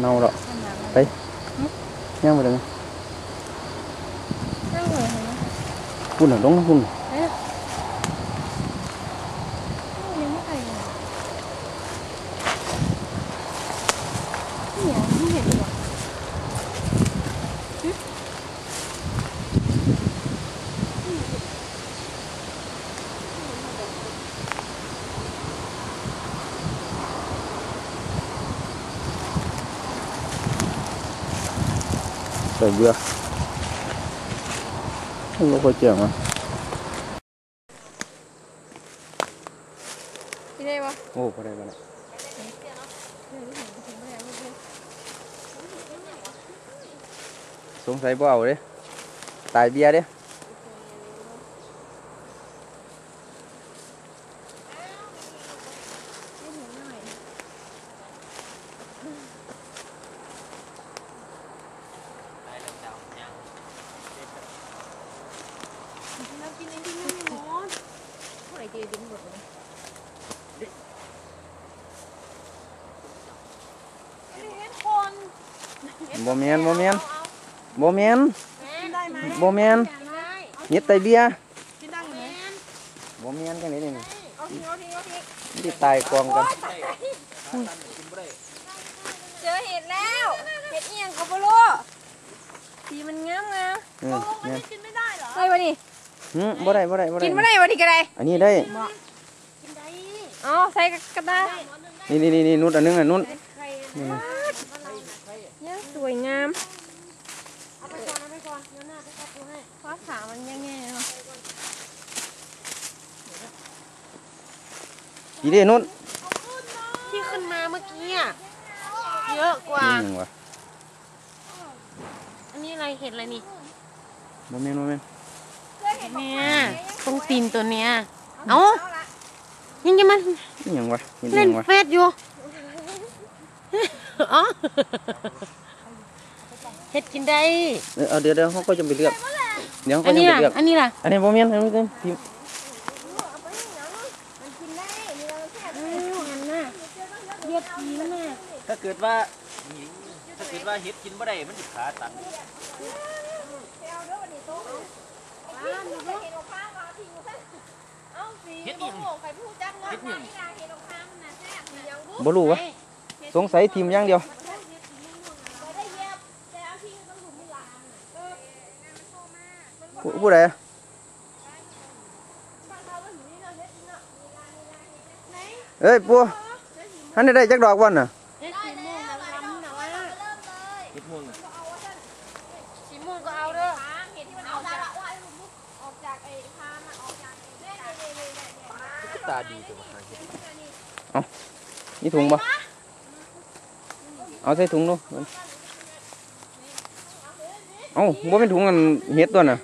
nâu đó. Đấy nhá mà đừng phun ở đúng nó phun. trời mưa không có trường mà. Đi đây mà ồ vào đây bạn ạ xuống thấy bao đấy tài bia đấy บ่แม่นบ่แม่นบ่แม่นกินได้ไหมบ่แม่นกินได้เฮ็ดไตเบียร์กินได้ไหมบ่แม่นจังได๋นี่เอาทิ้งเอาทิ้งเอาทิ้งมันสิตายกองกันเจอเห็ดแล้วเห็ดเอียงกับโบโลสีมันงามงามอืมแม่นกินไม่ได้เหรอได้ปะนี่หึบ่ได้บ่ได้บ่ได้กินไม่ได้ปะนี่ก็ได้อันนี้ได้อ๋อใส่กระดาษนี่นี่นี่นี่นุดอันนึงอะนุดนี่เนี่ยส วยงามเอาไปก่อนเอาไปก่อนเดี๋ยวหน้าไปตัดตัวให้เพราะขามันแง่ๆเนาะอีเด้นุดที่ขึ้นมาเมื่อกี้อะเยอะกว่าอืมว่ะอันนี้อะไรเห็ดอะไรนี่บ่แม่นบ่แม่นแม่ตรงตีนตัวเนี้ยเอ้ายังจะมาอีหยังวะเฮ็ดอีหเล่ยันงวะ เฟซอยู่ อ๋อ เห็ดกินได้เออเอาเดี๋ยวเดี๋ยวเขาก็จะไปเลือก เดี๋ยวเขาอัก็นจะนี้ไปล่ะ เลือก อันนี้ล่ะอันนี้บ่แม่นอันนี้เป็นทีมเรียบดีแม่ถ้าเกิดว่าถ้าเกิดว่าเฮ็ดกินบ่ได้มันสิขาตันเฮ็ดอีหยังเฮ็ดอีหยังบ่รู้วะสงสัยทีมอย่างเดียว của bố đây ê bố. Hắn đi đây chắc đọt quên à? Ờ, đi thùng mà Ờ, thấy thùng luôn. Ờ, bố bên thùng hết tuần à?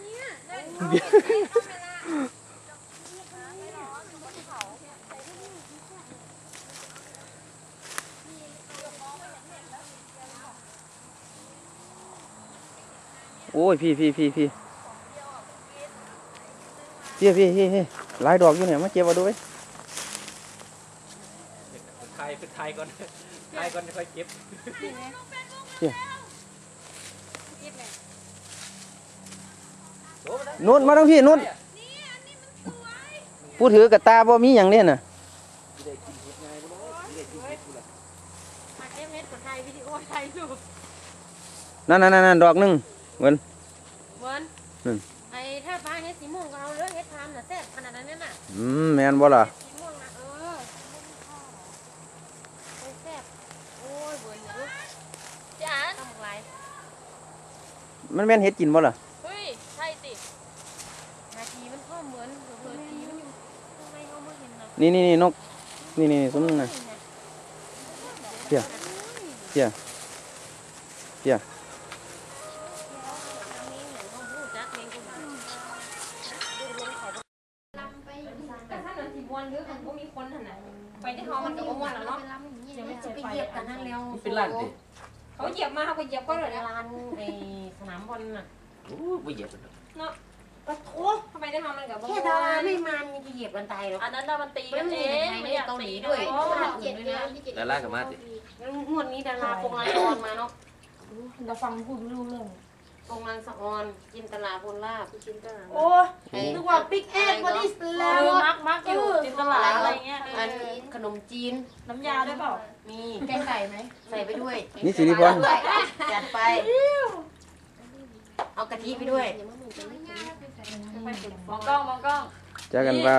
โอ้ยพี่พี่พี่พี่พี่พี่พี่พี่หลายดอกอยู่เนี่ยมาเก็บเอาด้วยทายเป็นทายก่อนทายก่อนค่อยเก็บ นุ่นมาทั้งพี่นุ่นผู้ถือกระตาบ่มีอย่างเนี่ยน่ะมาเอ็มเอสกับไทยวิดีโอไทยรูปนั่นนั่นนั่นดอกหนึงเหมือนเหมือนอืมไอ้ถ้าฟ้าเฮ็ดสีม่วงก็เอาเด้อเฮ็ดทามน่ะแซ่บขนาดนั้นน่ะอืมแม่นบ่ล่ะสีม่วงนะเออโอ้ยแซ่บโอ้ยเบื่ออยู่จ้าทำอะไรมันแม่นเฮ็ดกินบ่ล่ะ เฮ้ยใช่สินาทีมันก็เหมือนเผนี่นี่นี่นกนี่นี่นี่สมนึงนะเดี๋ยวเดี๋ยวเดี๋ยวแต่ถ้าหนังสีมวนหรือมันก็มีคนหันน่ะไปที่เขามันก็บ่มวนแล้วเนาะยังไม่จะไปเหยียบกันนั่นแล้วมันเป็นร้านดิเขาเหยียบมาเขาก็เหยียบก็เลยนะร้านในสนามบอลน่ะโอ้บ่เหยียบมันดอกเนาะ ปะโถทำไมได้ทำมันกับบ่แค่ดาราไม่มายังจะเหยียบกันตายหรอกอันนั้นน่ะมันตีมักันนมีเอในงไทยไม่ในอยากเกาหลีตีด้วยอ๋อชาติอื่นด้วยนะดารากับมาสิแล้วงวดนี้ดาราปงลางออนมาเนาะเราฟังพูดไม่รู้เรื่องปงลางสะออนจินตลาพลลาบโอ้ไอ้นึกว่าบิ๊กแอดบอดี้สแลมมักมักอยู่จินตลาอะไรเงี้ยอันขนมจีนน้ำยาด้วยเปล่ามีแกงไก่ไหมใส่ไปด้วยนี่สิริพรจัดไปเอากะทิไปด้วย มองกล้องมองกล้องเจอกันว่า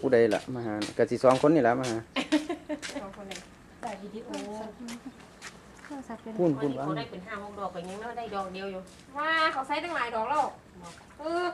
ผู้ใดล่ะมาหากะสิสองคนนี่ล่ะมาหาแต่วิดีโอพูนพูนนนี้ว่าเขาได้เป็นห้าหกดอกไปยังไม่ได้ดอกเดียวอยู่ว่าเขาใช้ตั้งหลายดอกแล้วเออ